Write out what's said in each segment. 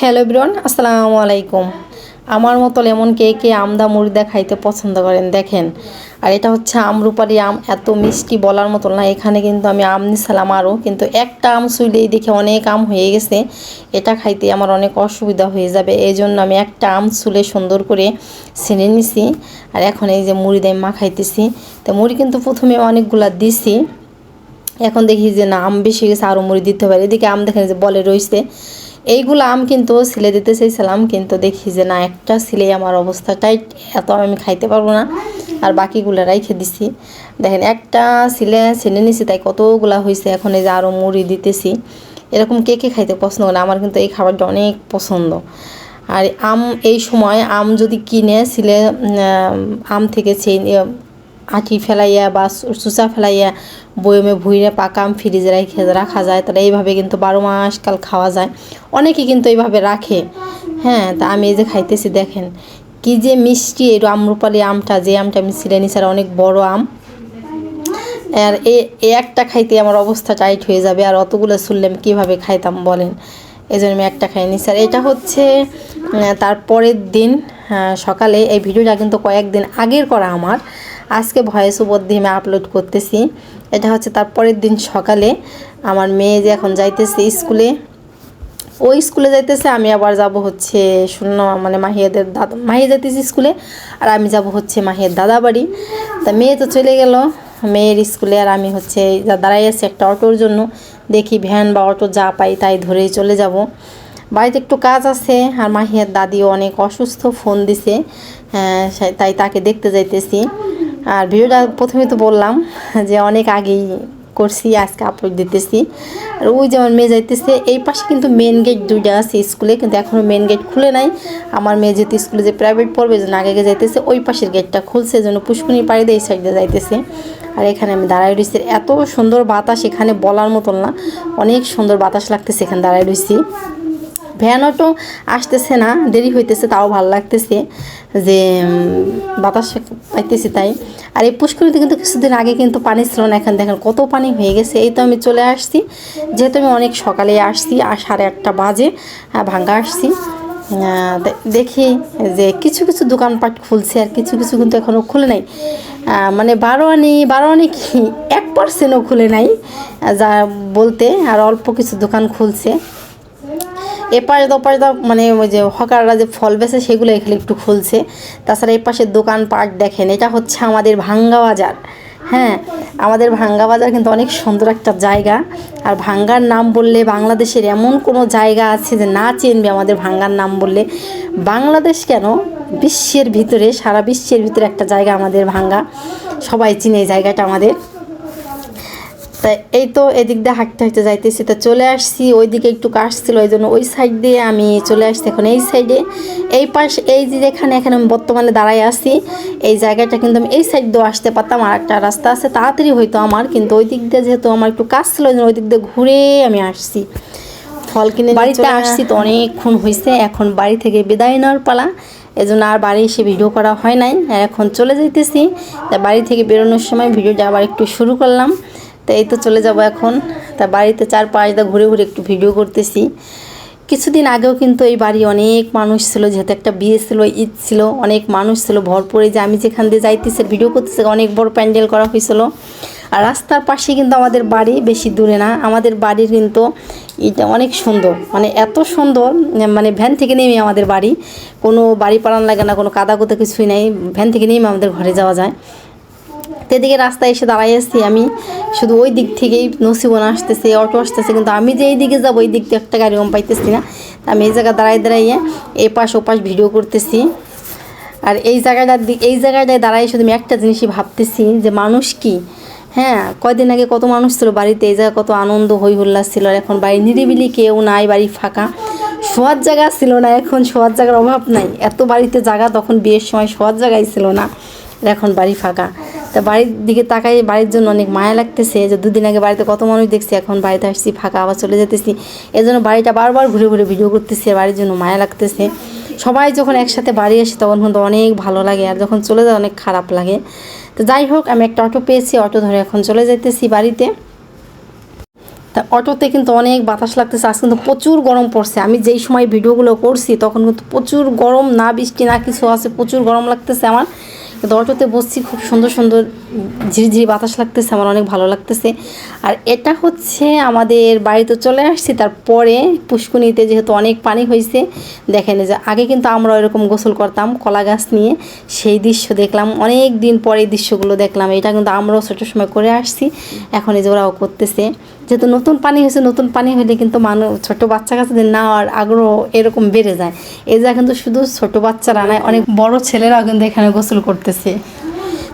Hello ব্রন আসসালামু আলাইকুম। আমার মতো লেমন কে কে আমদা মুড়িদা খাইতে পছন্দ করেন, দেখেন। আর এটা হচ্ছে আমরুপারি আম, এত মিষ্টি বলার মতো না। এখানে কিন্তু আমি আম নিছিলাম আরও, কিন্তু একটা আম শুইলেই দেখে অনেক আম হয়ে গেছে। এটা খাইতে আমার অনেক অসুবিধা হয়ে যাবে এই জন্য আমি একটা আম চুলে সুন্দর করে ছেড়ে নিছি। আর এখন এই যে মুড়ি দিয়ে মাখাইতেছি, তো মুড়ি কিন্তু প্রথমে অনেকগুলা দিছি। এখন দেখি যে না, আম বেশি গেছে, আরও মুড়ি দিতে পারে। এদিকে আম দেখেন যে বলে রয়েছে এইগুলো আম কিন্তু সিলে দিতে চাইছিলাম, কিন্তু দেখি যে না, একটা সিলে আমার অবস্থাটাই এত আমি খাইতে পারব না। আর বাকিগুলো রাইখে দিছি। দেখেন, একটা সিলে ছিনে নিছি, তাই কতগুলা হয়েছে এখন এই যে আরও মুড়ি দিতেছি। এরকম কে কে খাইতে পছন্দ করে? আমার কিন্তু এই খাবারটা অনেক পছন্দ। আর আম, এই সময় আম যদি কিনে সিলে আম থেকে সেই আঠি ফেলাইয়া বা চুচা ফেলাইয়া বয়মে ভুইরে পাকা আম ফ্রিজে রেখে রাখা যায়। তাহলে এইভাবে কিন্তু বারো মাস কাল খাওয়া যায়। অনেকে কিন্তু এইভাবে রাখে। হ্যাঁ তা আমি এই যে খাইতেছি দেখেন। কি যে মিষ্টি এই আমরুপালি আমটা যে আমটা আমি ছিলে নিছি আর অনেক বড় আম। আর এ একটা খাইতে আমার অবস্থা টাইট হয়ে যাবে। আর অতগুলো শুনলে আমি কীভাবে খাইতাম বলেন? এই জন্য আমি একটা খাইনি স্যার এটা হচ্ছে উম, তার পরের দিন আহ, সকালে এই ভিডিওটা কিন্তু কয়েকদিন আগের করা আমার। আজকে ভয়েস উপর দিয়ে আপলোড করতেছি। এটা হচ্ছে তার পরের দিন সকালে। আমার মেয়ে যে এখন যাইতেছে স্কুলে ওই স্কুলে যাইতেছে আমি আবার যাব হচ্ছে শূন্য মানে মাহিয়াদের দাদা মাহিয়া যাইতেছি স্কুলে আর আমি যাব হচ্ছে মাহিয়ার দাদা বাড়ি। তা মেয়ে তো চলে গেল মেয়ের স্কুলে আর আমি হচ্ছে দাঁড়াই আছি একটা অটোর জন্য। দেখি ভ্যান বা অটো যা পাই তাই ধরেই চলে যাব। বাড়িতে একটু কাজ আছে আর মাহিয়ার দাদিও অনেক অসুস্থ ফোন দিছে হ্যাঁ, তাই তাকে দেখতে যাইতেছি। আর ভিডিওটা প্রথমে তো বললাম যে অনেক আগেই করছি, আজকে আপলোড দিতেছি। আর ওই যেমন মেয়ে যাইতেছে, এই পাশে কিন্তু মেন গেট দুইটা আছে স্কুলে, কিন্তু এখনও মেন গেট খুলে নাই। আমার মেয়ে যেহেতু স্কুলে যে প্রাইভেট পড়বে, যেন আগে আগে যাইতেছে, ওই পাশের গেটটা খুলছে, যেন পুষ্কুনি পাড়ি দিয়ে এই সাইডে যাইতেছে। আর এখানে আমি দাঁড়ায় রয়েছি এত সুন্দর বাতাস এখানে বলার মতন না, অনেক সুন্দর বাতাস লাগতেছে এখানে দাঁড়ায় রয়েছি ভ্যান অটো আসতেছে না, দেরি হইতেছে, তাও ভালো লাগতেছে যে বাতাস পাইতেছি তাই। আর এই পুষ্করিতে কিন্তু কিছুদিন আগে কিন্তু পানি ছিল না, এখন দেখেন কত পানি হয়ে গেছে। এই তো আমি চলে আসছি, যেহেতু আমি অনেক সকালে আসছি, আর সাড়ে আটটা বাজে ভাঙ্গা আসছি। দেখি যে কিছু কিছু দোকানপাট খুলছে, আর কিছু কিছু কিন্তু এখনও খুলে নাই। মানে বারো আনি বারো আনি কি এক পার্সেন্টও খুলে নাই যা বলতে, আর অল্প কিছু দোকান খুলছে। এপাশে ওপাশে তো মানে ওই যে হকাররা যে ফল বেছে সেগুলো এখানে একটু খুলছে। তাছাড়া এই পাশে দোকান পাট দেখেন, এটা হচ্ছে আমাদের ভাঙ্গা বাজার। হ্যাঁ আমাদের ভাঙ্গা বাজার কিন্তু অনেক সুন্দর একটা জায়গা। আর ভাঙ্গার নাম বললে বাংলাদেশের এমন কোনো জায়গা আছে যে না চিনবে আমাদের ভাঙ্গার নাম বললে। বাংলাদেশ কেন? বিশ্বের ভিতরে, সারা বিশ্বের ভিতরে একটা জায়গা আমাদের ভাঙ্গা। সবাই চিনে এই জায়গাটা আমাদের। তা এই তো এদিক দিয়ে হাঁটতে হাঁটতে যাইতেছি। তা চলে আসছি ওইদিকে একটু কাজ ছিল ওই জন্য ওই সাইড দিয়ে আমি চলে আসছি এখন এই সাইডে এই পাশ এই যে যেখানে এখানে আমি বর্তমানে দাঁড়াই আছি এই জায়গাটা কিন্তু আমি এই সাইড দিয়েও আসতে পারতাম আর একটা রাস্তা আছে তাড়াতাড়ি হইতো আমার কিন্তু ওই দিক দিয়ে যেহেতু আমার একটু কাজ ছিল ওই জন্য ওই দিক দিয়ে ঘুরে আমি আসছি। ফল কিনে বাড়িতে আসছি তো অনেকক্ষণ হয়েছে এখন বাড়ি থেকে বিদায় নেওয়ার পালা। এজন্য আর বাড়ি এসে ভিডিও করা হয় নাই আর এখন চলে যাইতেছি। তা বাড়ি থেকে বেরোনোর সময় ভিডিওটা আবার একটু শুরু করলাম। তো এই তো চলে যাব এখন। তা বাড়িতে চার পাঁচ দা ঘুরে ঘুরে একটু ভিডিও করতেছি। কিছুদিন আগেও কিন্তু এই বাড়ি অনেক মানুষ ছিল, যেহেতু একটা বিয়ে ছিল, ঈদ ছিল, অনেক মানুষ ছিল, ভরপুরে যে আমি যেখান দিয়ে যাইতেছি ভিডিও করতেছি, অনেক বড় প্যান্ডেল করা হয়েছিল আর রাস্তার পাশে কিন্তু আমাদের বাড়ি বেশি দূরে না, আমাদের বাড়ির কিন্তু এটা অনেক সুন্দর। মানে এত সুন্দর মানে ভ্যান থেকে নেমে আমাদের বাড়ি। কোনো বাড়ি পালান লাগে না, কোনো কাদা কুদা কিছুই নেই, ভ্যান থেকে নেমে আমাদের ঘরে যাওয়া যায়। তো এদিকে রাস্তায় এসে দাঁড়াই আছি আমি। শুধু ওই দিক থেকেই নসিবন আসতেছে, অটো আসতেছে, কিন্তু আমি যে এই দিকে যাব ওই দিক দিয়ে একটা গাড়ি পাইতেছি না। আমি এই জায়গায় দাঁড়াই দাঁড়াইয়ে এ পাশ ও পাশ ভিডিও করতেছি। আর এই জায়গাটার দিক এই জায়গাটায় দাঁড়াই শুধু আমি একটা জিনিসই ভাবতেছি, যে মানুষ কি? হ্যাঁ কয়দিন আগে কত মানুষ ছিল বাড়িতে, এই জায়গায় কত আনন্দ হই হুল্লাস ছিল। আর এখন বাড়ি নিরিবিলি, কেউ নাই, বাড়ি ফাঁকা। শোয়ার জায়গা ছিল না, এখন শোয়ার জায়গার অভাব নাই। এত বাড়িতে জায়গা, তখন বিয়ের সময় শোয়ার জায়গায় ছিল না। এখন বাড়ি ফাঁকা। তা বাড়ির দিকে তাকাই, বাড়ির জন্য অনেক মায়া লাগতেছে। যে দুদিন আগে বাড়িতে কত মানুষ দেখছি, এখন বাড়িতে আসছি, ফাঁকা আবার চলে যেতেছি। এজন্য বাড়িটা বারবার ঘুরে ঘুরে ভিডিও করতেছি বাড়ির জন্য মায়া লাগতেছে। সবাই যখন একসাথে বাড়ি আসে, তখন কিন্তু অনেক ভালো লাগে আর যখন চলে যায়, অনেক খারাপ লাগে। তো যাই হোক, আমি একটা অটো পেয়েছি, অটো ধরে এখন চলে যেতেছি বাড়িতে। তা অটোতে কিন্তু অনেক বাতাস লাগতেছে, আজ কিন্তু প্রচুর গরম পড়ছে। আমি যেই সময় ভিডিওগুলো করছি, তখন কিন্তু প্রচুর গরম, না বৃষ্টি, না কিছু আছে, প্রচুর গরম লাগতেছে আমার। অটোতে বসছি খুব সুন্দর সুন্দর ঝিরিঝিরি বাতাস লাগতেছে, আমার অনেক ভালো লাগতেছে। আর এটা হচ্ছে আমাদের বাড়িতে চলে আসছি, তারপরে পুষ্কুনিতে যেহেতু অনেক পানি হয়েছে, দেখেন যে আগে কিন্তু আমরা এরকম গোসল করতাম কলা গাছ নিয়ে, সেই দৃশ্য দেখলাম। অনেক দিন পরে এই দৃশ্যগুলো দেখলাম, এটা কিন্তু আমরাও ছোটো সময় করে আসছি, এখন এই যে ওরাও করতেছে। যেহেতু নতুন পানি হয়েছে, নতুন পানি হলে কিন্তু মানুষ ছোটো বাচ্চা কাচ্চাদের নেওয়ার আগ্রহ এরকম বেড়ে যায়। এই যা কিন্তু শুধু ছোটো বাচ্চারা নয়, অনেক বড় ছেলেরাও কিন্তু এখানে গোসল করতেছে।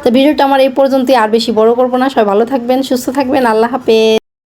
তো ভিডিওটা আমার এই পর্যন্তই। আর বেশি বড় করব না। সবাই ভালো থাকবেন, সুস্থ থাকবেন। আল্লাহ হাফেজ।